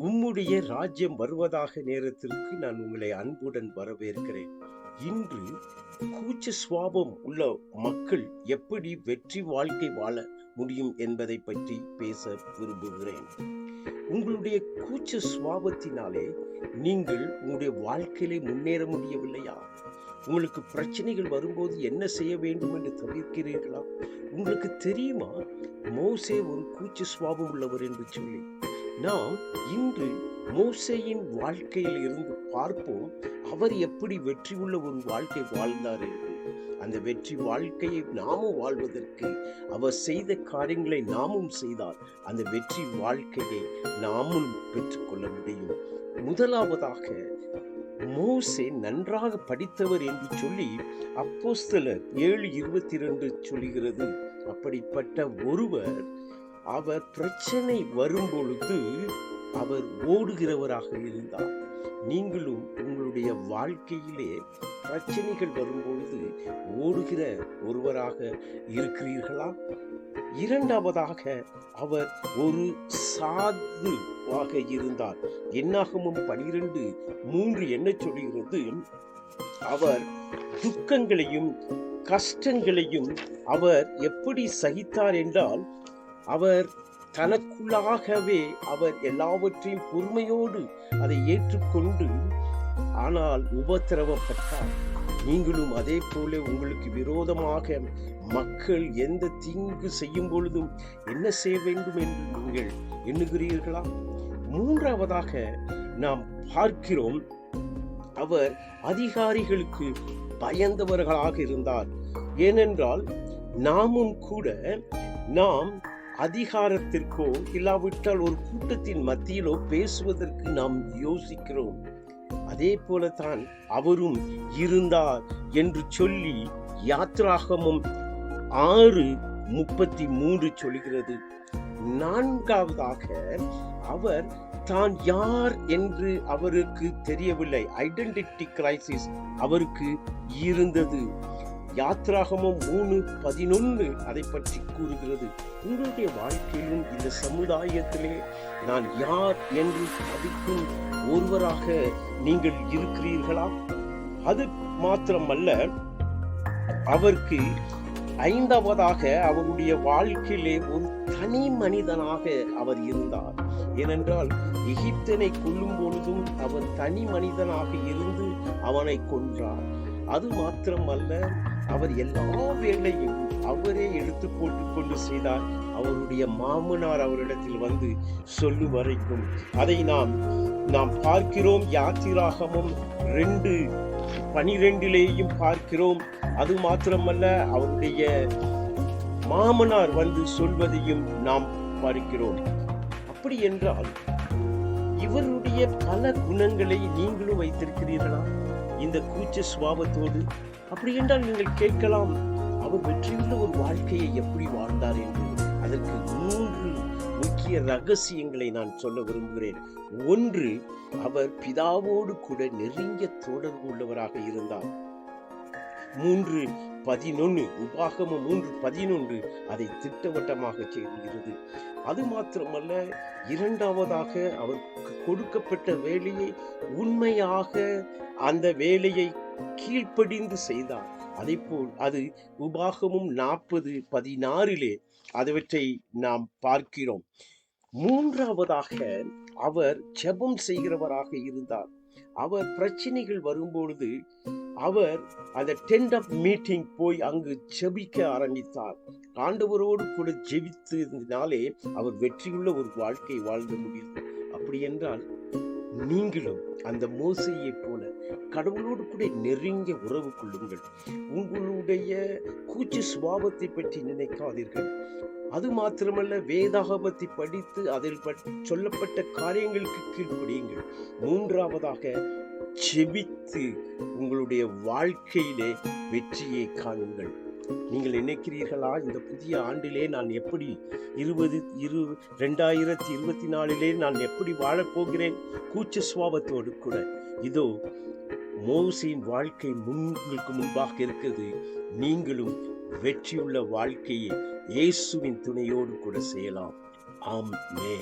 உம்முடைய ராஜ்யம் வருவதாக நேரத்திற்கு நான் உங்களை அன்புடன் வரவேற்கிறேன். இன்று கூச்ச சுவாபம் உள்ள மக்கள் எப்படி வெற்றி வாழ்க்கை வாழ முடியும் என்பதை பற்றி பேச விரும்புகிறேன். உங்களுடைய கூச்ச சுவாபத்தினாலே நீங்கள் உங்களுடைய வாழ்க்கையிலே முன்னேற முடியவில்லையா? உங்களுக்கு பிரச்சனைகள் வரும்போது என்ன செய்ய வேண்டும் என்று தவிர்க்கிறீர்களா? உங்களுக்கு தெரியுமா? மோசே ஒரு கூச்ச சுவாபம் உள்ளவர் என்று சொல்லி. நாம் இன்று மோசையின் வாழ்க்கையில் இருந்து பார்ப்போம் அவர் எப்படி வெற்றி உள்ள ஒரு வாழ்க்கை வாழ்ந்தார் என்று. அந்த வெற்றி வாழ்க்கையை நாமும் வாழ்வதற்கு அவர் செய்த காரியங்களை நாமும் செய்தால் அந்த வெற்றி வாழ்க்கையை நாமும் பெற்றுக்கொள்ள முடியும். முதலாவதாக மோசே நன்றாக படித்தவர் என்று சொல்லி அப்போஸ்தலர் ஏழு இருபத்தி ரெண்டு சொல்கிறது அப்படிப்பட்ட ஒருவர் அவர் பிரச்சனை வரும்பொழுது அவர் ஓடுகிறவராக இருந்தார். நீங்களும் உங்களுடைய வாழ்க்கையிலே பிரச்சனைகள் வரும்பொழுது ஓடுகிற ஒருவராக இருக்கிறீர்களா? இரண்டாவதாக அவர் ஒரு சாதுவாக இருந்தார். என்னாகமும் பனிரெண்டு மூன்று என்ன சொல்கிறது? அவர் துக்கங்களையும் கஷ்டங்களையும் அவர் எப்படி சகித்தார் என்றால் அவர் தனக்குள்ளாகவே அவர் எல்லாவற்றையும் பொறுமையோடு அதை ஏற்றுக்கொண்டு ஆனால் உபத்திரவப்பட்டார். நீங்களும் அதே போல உங்களுக்கு விரோதமாக மக்கள் எந்த தீங்கு செய்யும் பொழுதும் என்ன செய்ய வேண்டும் என்று நீங்கள் எண்ணுகிறீர்களா? மூன்றாவதாக நாம் பார்க்கிறோம் அவர் அதிகாரிகளுக்கு பயந்தவர்களாக இருந்தார். ஏனென்றால் நாமும் கூட நாம் அதிகாரத்திற்கோ இல்லாவிட்டால் ஒரு கூட்டத்தின் மத்தியிலோ பேசுவதற்கு நாம் யோசிக்கிறோம். அதே போலத்தான் அவரும் இருந்தார் என்று சொல்லி யாத்ராகமும் ஆறு முப்பத்தி மூன்று சொல்கிறது. நான்காவதாக அவர் தான் யார் என்று அவருக்கு தெரியவில்லை. ஐடென்டிட்டி கிரைசிஸ் அவருக்கு இருந்தது. யாத்ராகமும் மூணு பதினொன்று அதை பற்றி கூறுகிறது. உங்களுடைய வாழ்க்கையிலும் இந்த சமுதாயத்திலே நான் யார் என்று தவிக்கும் ஒருவராக நீங்கள் இருக்கிறீர்களா? அது மாத்திரமல்ல அவருக்கு ஐந்தாவதாக அவருடைய வாழ்க்கையிலே ஒரு தனி மனிதனாக அவர் இருந்தார். ஏனென்றால் எகிப்தனை கொல்லும் பொழுதும் அவர் தனி மனிதனாக இருந்து அவனை கொன்றார். அது மாத்திரமல்ல அவர் எல்லா வேலையும் அவரே எடுத்து போட்டு கொண்டு செய்தார். அவருடைய மாமனார் அவரிடத்தில் வந்து சொல்லு வரைக்கும் அதை நாம் நாம் பார்க்கிறோம். யாத்திராகமும் ரெண்டு பனிரெண்டிலேயும் பார்க்கிறோம். அது மாத்திரமல்ல அவருடைய மாமனார் வந்து சொல்வதையும் நாம் பார்க்கிறோம். அப்படி என்றால் இவருடைய பல குணங்களை நீங்களும் வைத்திருக்கிறீர்களா? இந்த கூச்ச சுவாபத்தோடு அப்படி என்றால் நீங்கள் கேட்கலாம் அவர் வெற்றியுள்ள ஒரு வாழ்க்கையை எப்படி வாழ்ந்தார் என்று. அதற்கு மூன்று முக்கிய ரகசியங்களை நான் சொல்ல விரும்புகிறேன். ஒன்று அவர் பிதாவோடு கூட நெருங்கிய தொடர்பு உள்ளவராக இருந்தார். மூன்று பதினொன்று உபாகமம் மூன்று பதினொன்று அதை திட்டவட்டமாக செய்கிறது. அது மாத்திரமல்ல இரண்டாவதாக அவருக்கு கொடுக்கப்பட்ட வேலையை உண்மையாக அந்த வேலையை கீழ்ப்படிந்து செய்தார் அதே போல் அது உபாகமும் நாற்பது பதினாறிலே அதுவற்றை நாம் பார்க்கிறோம். மூன்றாவதாக அவர் ஜெபம் செய்கிறவராக இருந்தார். அவர் பிரச்சனைகள் வரும்பொழுது அவர் அந்த டென்ட் ஆஃப் மீட்டிங் போய் அங்கு ஜெபிக்க ஆரம்பித்தார். ஆண்டவரோடு கூட ஜெபித்ததினாலே அவர் வெற்றியுள்ள ஒரு வாழ்க்கை வாழ்ந்த முடியும். அப்படி என்றால் நீங்களும் அந்த மோசையைப் போல கடவுளோடு கூட நெருங்கிய உறவு கொள்ளுங்கள். உங்களுடைய கூச்சு சுபாவத்தை பற்றி நினைக்காதீர்கள். அது மாத்திரமல்ல வேதாகபத்தை படித்து அதில் சொல்லப்பட்ட காரியங்களுக்கு கீழ்ப்படியுங்கள். மூன்றாவதாக செபித்து உங்களுடைய வாழ்க்கையிலே வெற்றியை காணுங்கள். நீங்கள் நினைக்கிறீர்களா இந்த புதிய ஆண்டிலே நான் எப்படி இருபது இரு ரெண்டாயிரத்தி இருபத்தி நாலிலே நான் எப்படி வாழப்போகிறேன் கூச்ச சுவாபத்தோடு கூட. இதோ மோசின் வாழ்க்கை உங்களுக்கு முன்பாக இருக்கிறது. நீங்களும் வெற்றியுள்ள வாழ்க்கையை இயேசுவின் துணையோடு கூட செய்யலாம். ஆம் மே